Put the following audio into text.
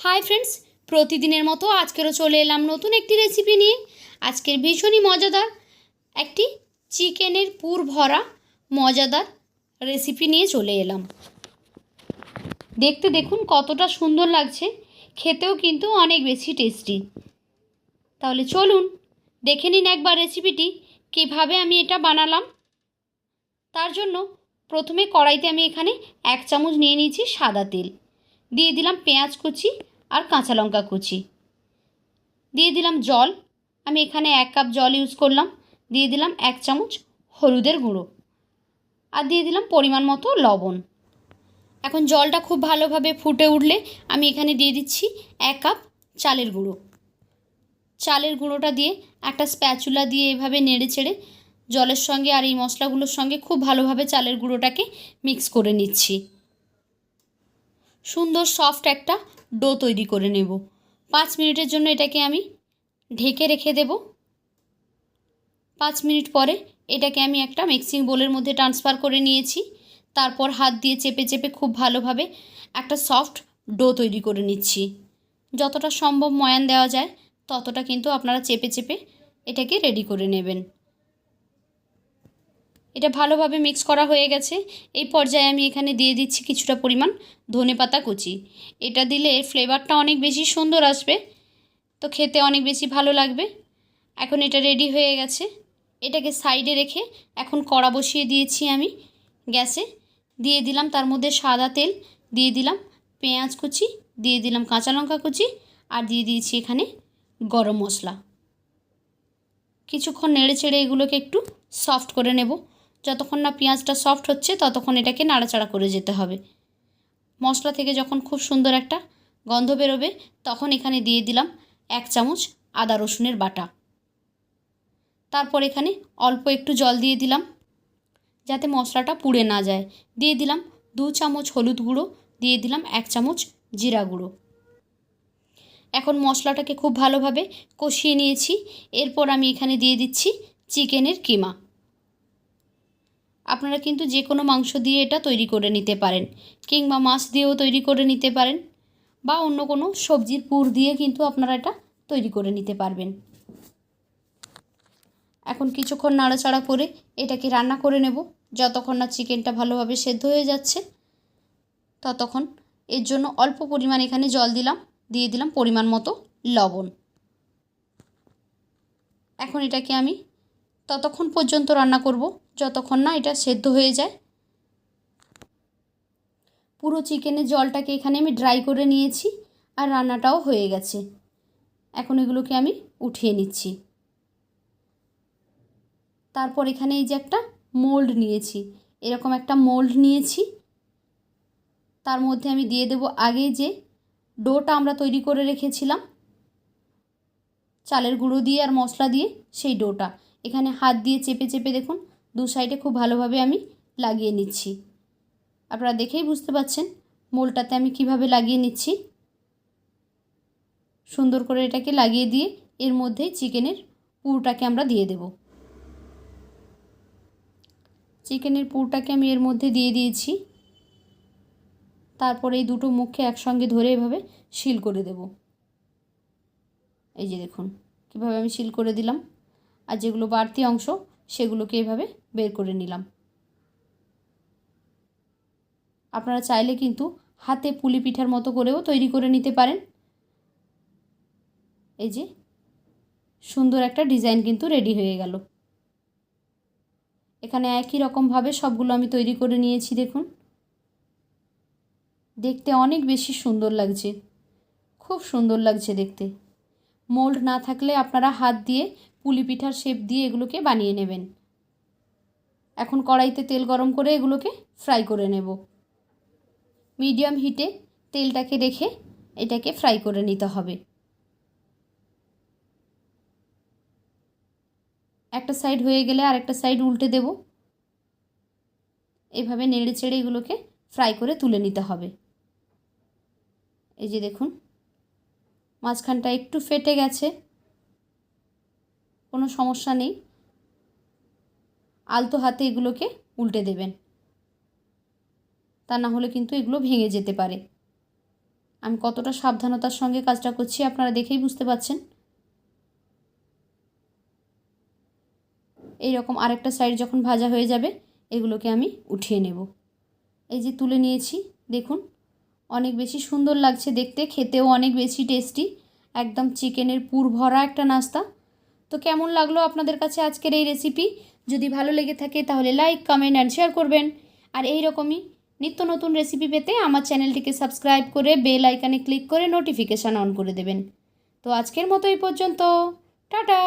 Hi friends প্রতিদিনের মতো আজকেরও চলে এলাম নতুন একটি রেসিপি নিয়ে। আজকের ভীষণই মজাদার একটি চিকেনের পুর ভরা মজাদার রেসিপি নিয়ে চলে এলাম। দেখতে দেখুন কতটা সুন্দর লাগছে, খেতেও কিন্তু অনেক বেশি টেস্টি তাহলে চলুন, দেখে নিন একবার রেসিপিটি কীভাবে আমি এটা বানালাম। তার জন্য প্রথমে কড়াইতে আমি এখানে এক চামচ নিয়ে নিয়েছি সাদা তেল। দিয়ে দিলাম পেঁয়াজ কুচি আর কাঁচা লঙ্কা কুচি। দিয়ে দিলাম জল। আমি এখানে এক কাপ জল ইউজ করলাম। দিয়ে দিলাম এক চামচ হলুদের গুঁড়ো। আর দিয়ে দিলাম পরিমাণ মতো লবণ। এখন জলটা খুব ভালোভাবে ফুটে উঠলে আমি এখানে দিয়ে দিচ্ছি এক কাপ চালের গুঁড়ো। চালের গুঁড়োটা দিয়ে একটা স্প্যাচুলা দিয়ে এভাবে নেড়ে চেড়ে জলের সঙ্গে আর এই মশলাগুলোর সঙ্গে খুব ভালোভাবে চালের গুঁড়োটাকে মিক্স করে নিচ্ছি। সুন্দর সফট একটা ডো তৈরি করে নেব। পাঁচ মিনিটের জন্য এটাকে আমি ঢেকে রেখে দেব। পাঁচ মিনিট পরে এটাকে আমি একটা মিক্সিং বোলের মধ্যে ট্রান্সফার করে নিয়েছি। তারপর হাত দিয়ে চেপে চেপে খুব ভালোভাবে একটা সফট ডো তৈরি করে নিচ্ছি। যতটা সম্ভব ময়ান দেওয়া যায়, ততটা কিন্তু আপনারা চেপে চেপে এটাকে রেডি করে নেবেন। এটা ভালোভাবে মিক্স করা হয়ে গেছে। এই পর্যায়ে আমি এখানে দিয়ে দিচ্ছি কিছুটা পরিমাণ ধনে পাতা কুচি। এটা দিলে ফ্লেভারটা অনেক বেশি সুন্দর আসবে, তো খেতে অনেক বেশি ভালো লাগবে। এখন এটা রেডি হয়ে গেছে। এটাকে সাইডে রেখে এখন কড়া বসিয়ে দিয়েছি আমি গ্যাসে। দিয়ে দিলাম তার মধ্যে সাদা তেল, দিয়ে দিলাম পেঁয়াজ কুচি, দিয়ে দিলাম কাঁচা লঙ্কা কুচি আর দিয়ে দিয়েছি এখানে গরম মশলা। কিছুক্ষণ নেড়ে চেড়ে এগুলোকে একটু সফট করে নেব। যতক্ষণ না পেঁয়াজটা সফট হচ্ছে, ততক্ষণ এটাকে নাড়াচাড়া করে যেতে হবে। মশলা থেকে যখন খুব সুন্দর একটা গন্ধ বেরোবে, তখন এখানে দিয়ে দিলাম এক চামচ আদা রসুনের বাটা। তারপর এখানে অল্প একটু জল দিয়ে দিলাম, যাতে মশলাটা পুড়ে না যায়। দিয়ে দিলাম দু চামচ হলুদ গুঁড়ো, দিয়ে দিলাম এক চামচ জিরা গুঁড়ো। এখন মশলাটাকে খুব ভালোভাবে কষিয়ে নিয়েছি। এরপর আমি এখানে দিয়ে দিচ্ছি চিকেনের কিমা। আপনারা কিন্তু যে কোনো মাংস দিয়ে এটা তৈরি করে নিতে পারেন কিংবা মাছ দিয়েও তৈরি করে নিতে পারেন বা অন্য কোনো সবজির পুর দিয়ে কিন্তু আপনারা এটা তৈরি করে নিতে পারবেন। এখন কিছুক্ষণ নাড়াচাড়া করে এটাকে রান্না করে নেব। যতক্ষণ না চিকেনটা ভালোভাবে সেদ্ধ হয়ে যাচ্ছে, ততক্ষণ এর জন্য অল্প পরিমাণ এখানে জল দিলাম, দিয়ে দিলাম পরিমাণ মতো লবণ। এখন এটাকে আমি ততক্ষণ পর্যন্ত রান্না করব। যতক্ষণ না এটা সেদ্ধ হয়ে যায়। পুরো চিকেনের জলটাকে এখানে আমি ড্রাই করে নিয়েছি আর রান্নাটাও হয়ে গেছে। এখন এগুলোকে আমি উঠিয়ে নিচ্ছি। তারপর এখানে এই যে একটা মোল্ড নিয়েছি। এরকম একটা মোল্ড নিয়েছি। তার মধ্যে আমি দিয়ে দেব আগে যে ডোটা আমরা তৈরি করে রেখেছিলাম, চালের গুঁড়ো দিয়ে আর মশলা দিয়ে সেই ডোটা। এখানে হাত দিয়ে চেপে চেপে দেখুন দু সাইডে খুব ভালোভাবে আমি লাগিয়ে নিচ্ছি। আপনারা দেখেই বুঝতে পাচ্ছেন মোলটাতে আমি কীভাবে লাগিয়ে নিচ্ছি। সুন্দর করে এটাকে লাগিয়ে দিয়ে এর মধ্যে চিকেনের পুরটাকে আমরা দিয়ে দেব। চিকেনের পুরটাকে আমি এর মধ্যে দিয়ে দিয়েছি। তারপরে এই দুটো মুখকে একসঙ্গে ধরে এভাবে শিল করে দেব। এই যে দেখুন, কীভাবে আমি শিল করে দিলাম। আর যেগুলো বাড়তি অংশ, সেগুলোকে এভাবে বের করে নিলাম। আপনারা চাইলে কিন্তু হাতে পুলি পিঠার মতো করেও তৈরি করে নিতে পারেন। এই যে, সুন্দর একটা ডিজাইন কিন্তু রেডি হয়ে গেল। এখানে একই রকমভাবে সবগুলো আমি তৈরি করে নিয়েছি, দেখুন। দেখতে অনেক বেশি সুন্দর লাগছে। খুব সুন্দর লাগছে দেখতে। মোল্ড না থাকলে আপনারা হাত দিয়ে পুলি পিঠার শেপ দিয়ে এগুলোকে বানিয়ে নেবেন। এখন কড়াইতে তেল গরম করে এগুলোকে ফ্রাই করে নেব। মিডিয়াম হিটে তেলটাকে রেখে এটাকে ফ্রাই করে নিতে হবে। একটা সাইড হয়ে গেলে আর একটা সাইড উল্টে দেব। এভাবে নেড়ে চেড়ে এগুলোকে ফ্রাই করে তুলে নিতে হবে। এই যে দেখুন, মাঝখানটা একটু ফেটে গেছে, কোনো সমস্যা নেই। আলতো হাতে এগুলোকে উল্টে দেবেন। তা না হলে কিন্তু এগুলো ভেঙে যেতে পারে। আমি কতটা সাবধানতার সঙ্গে কাজটা করছি আপনারা দেখেই বুঝতে পারছেন এই রকম আরেকটা সাইড যখন ভাজা হয়ে যাবে, এগুলোকে আমি উঠিয়ে নেব। এই যে তুলে নিয়েছি, দেখুন, অনেক বেশি সুন্দর লাগছে দেখতে, খেতেও অনেক বেশি টেস্টি, একদম চিকেনের পুর ভরা একটা নাস্তা। তো কেমন লাগল আপনাদের কাছে আজকের এই রেসিপি যদি ভালো লেগে থাকে তাহলে লাইক কমেন্ট অ্যান্ড শেয়ার করবেন। আর এই রকমই নিত্য নতুন রেসিপি পেতে আমার চ্যানেলটিকে সাবস্ক্রাইব করে বেল আইকানে ক্লিক করে নোটিফিকেশান অন করে দেবেন। তো আজকের মতো এই পর্যন্ত। টাটা!